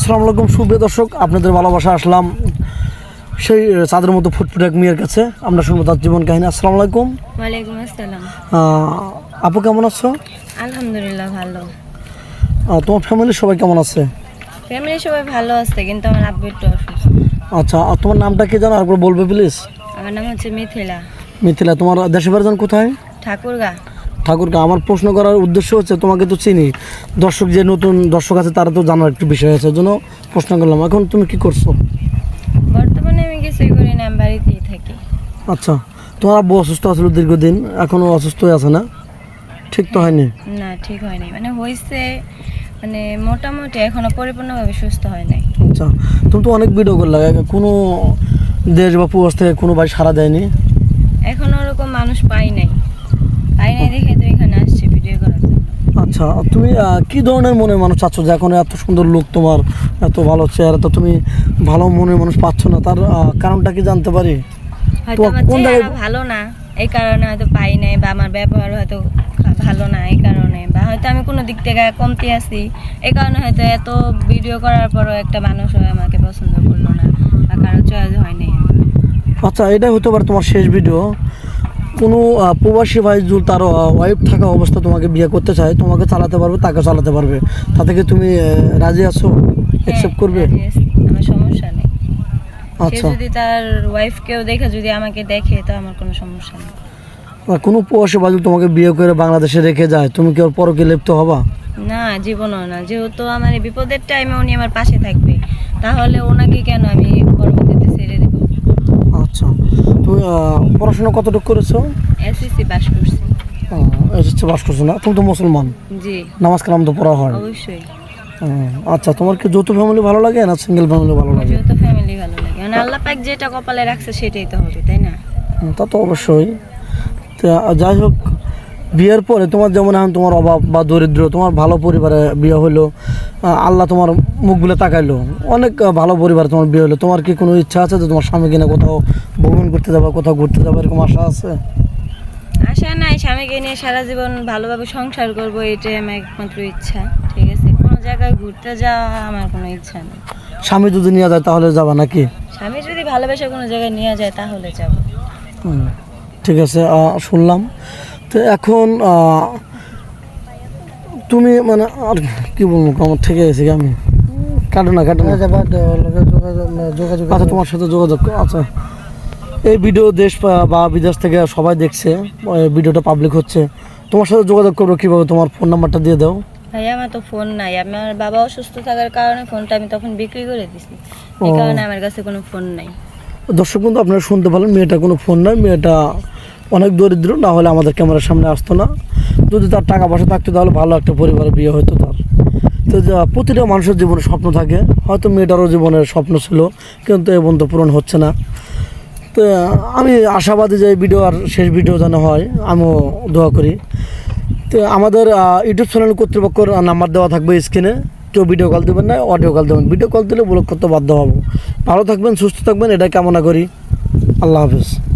আসসালামু আলাইকুম। সুপ্রিয় দর্শক আপনাদের ভালোবাসা আসলাম সেই চাঁদের মতো ফুটফুট এক মেয়ের কাছে। আমরা শুনব তার জীবন কাহিনী। আসসালামু আলাইকুম। ওয়ালাইকুম আসসালাম। আপু কেমন আছো? আলহামদুলিল্লাহ ভালো। তোমার ফ্যামিলির সবাই কেমন আছে? ফ্যামিলি সবাই ভালো আছে কিন্তু আমার আব্বু একটু অসুস্থ। আচ্ছা আর তোমার নামটা কি জানো একবার বলবে প্লিজ আমার নাম হচ্ছে মিথিলা। মিথিলা তোমার দেশের বাড়ি কোথায়? ঠাকুরগা। ঠাকুরকে আমার প্রশ্ন করার উদ্দেশ্য হচ্ছে তোমাকে তো চিনি। দর্শক যে নতুন দর্শক আছে তারা তো জানার একটু বিষয় আছে জন্য প্রশ্ন করলাম। এখন তুমি কি করছ? বর্তমানে আমি কিছুই করি না আমি বাড়িতেই থাকি। আচ্ছা তোমার আব্বু অসুস্থ আছিল দীর্ঘদিন এখনও অসুস্থ আছে না? ঠিক তো হয়নি? না ঠিক হয়নি। মানে হয়েছে মানে মোটামুটি এখনও পরিপূর্ণভাবে সুস্থ হয় নাই। আচ্ছা তুমি তো অনেক ভিডিও করলে। কোনো দেশ বা প্রবাস থেকে কোনো ভাই সারা দেয়নি? এখনও ওরকম মানুষ পাই নাই পাই নাই দেখে তো এখানে আসছি ভিডিও করার জন্য আচ্ছা তুমি কি ধরনের মনের মানুষ চাচ্ছ? যে এখন এত সুন্দর লোক তোমার এত ভালো চেহারা তো তুমি ভালো মনের মানুষ পাচ্ছ না তার কারণটা কি জানতে পারি? ভালো না এই কারণে হয়তো পাই নাই বা আমার ব্যবহার হয়তো ভালো না এই কারণে বা হয়তো আমি কোনো দিক থেকে কমতি আছি এই কারণে হয়তো এত ভিডিও করার পরও একটা মানুষ হয় আমাকে পছন্দ করল না বা কারও চয়েস হয়নি। আচ্ছা এটাই হতে পারে তোমার শেষ ভিডিও কোনো প্রবাসী ভাই যদি তার ওয়াইফ থাকা অবস্থা তোমাকে বিয়ে করতে চায় তোমাকে চালাতে পারবে তাকে চালাতে পারবে। তাতে কি তুমি রাজি আছো? অ্যাকসেপ্ট করবে? আমার সমস্যা নেই। আচ্ছা। যদি তার ওয়াইফকেও দেখে যদি আমাকে দেখে তো আমার কোনো সমস্যা নেই। কোনো প্রবাসী ভাই তোমাকে বিয়ে করে বাংলাদেশে রেখে যায় তুমি কি ওর পরকে লিপ্ত হবা? না জীবনও না। যেহেতু আমার বিপদের টাইমে উনি আমার পাশে থাকবে তাহলে ওনাকে কেন আমি পরবর্তীতে ছেড়ে দেবো আচ্ছা তুমি আহ, পড়াশোনা কতটুকু করেছ? এসএসসি পাস করছি। এসএসসি পাস করছ না? তুমি তো মুসলমান। জি। নামাজ কালাম তো পড়া হয়। অবশ্যই। আচ্ছা তোমার কি যৌথ ফ্যামিলি ভালো লাগে না সিঙ্গেল ফ্যামিলি ভালো লাগে? যৌথ ফ্যামিলি ভালো লাগে। মানে আল্লাহ পাক যেটা কপালে রাখছে সেটাই তো হবে তাই না? তা তো অবশ্যই। তা যাই হোক বিয়ের পরে তোমার যেমন এখন তোমার অভাব বা দরিদ্র তোমার ভালো পরিবারে বিয়ে হলো আল্লাহ তোমার মুখগুলো তাকাইলো। অনেক ভালো পরিবারে তোমার বিয়ে হলো। তোমার কি কোনো ইচ্ছা আছে যে তোমার স্বামী কিনা কোথাও ভ্রমণ করতে যাবা কোথাও ঘুরতে যাবা এরকম আশা আছে? আশা নাই স্বামীকে নিয়ে সারা জীবন ভালোভাবে সংসার করব এটাই আমার একমাত্র ইচ্ছা। ঠিক আছে কোনো জায়গায় ঘুরতে যাওয়া আমার কোনো ইচ্ছা নেই। স্বামী যদি নিয়ে যায় তাহলে যাবা নাকি? স্বামী যদি ভালোবেসে কোনো জায়গায় নিয়ে যায় তাহলে যাব। ঠিক আছে শুনলাম। তো এখন তুমি মানে আর কি বলব আমার থেকে গেছি আমি। কাটো না কাটো না। আচ্ছা তোমার সাথে যোগাযোগ কর- আচ্ছা। এই ভিডিও দেশ বা- বা বিদেশ থেকে সবাই দেখছে ভিডিওটা পাবলিক হচ্ছে। তোমার সাথে যোগাযোগ করব কীভাবে? তোমার ফোন নাম্বারটা দিয়ে দাও। ভাই আমার তো ফোন নাই। আমার বাবা অসুস্থ থাকার কারণে ফোনটা আমি তখন বিক্রি করে দিছি। এই কারণে আমার কাছে কোনো ফোন নাই। দর্শক বন্ধু আপনারা শুনতে পারলেন মেয়েটা কোনো ফোন নাই মেয়েটা অনেক দরিদ্র, না হলে আমাদের ক্যামেরার সামনে আসতো না। যদি তার টাকা পয়সা থাকতো, তাহলে ভালো একটা পরিবারে বিয়ে হতো তার। তো যা- প্রতিটা মানুষের জীবনে স্বপ্ন থাকে। হয়তো মেয়েটারও জীবনের স্বপ্ন ছিল, কিন্তু এ পর্যন্ত পূরণ হচ্ছে না। তো, আমি আশাবাদী যে ভিডিও আর শেষ ভিডিও যেন হয়, আমিও দোয়া করি। তো আমাদের ইউটিউব চ্যানেল কর্তৃপক্ষের নাম্বার দেওয়া থাকবে স্ক্রিনে। কেউ ভিডিও কল দেবেন না, অডিও কল দেবেন ভিডিও কল দিলে ব্লক করতে বাধ্য হব। ভালো থাকবেন, সুস্থ থাকবেন এটা কামনা করি। আল্লাহ হাফিজ।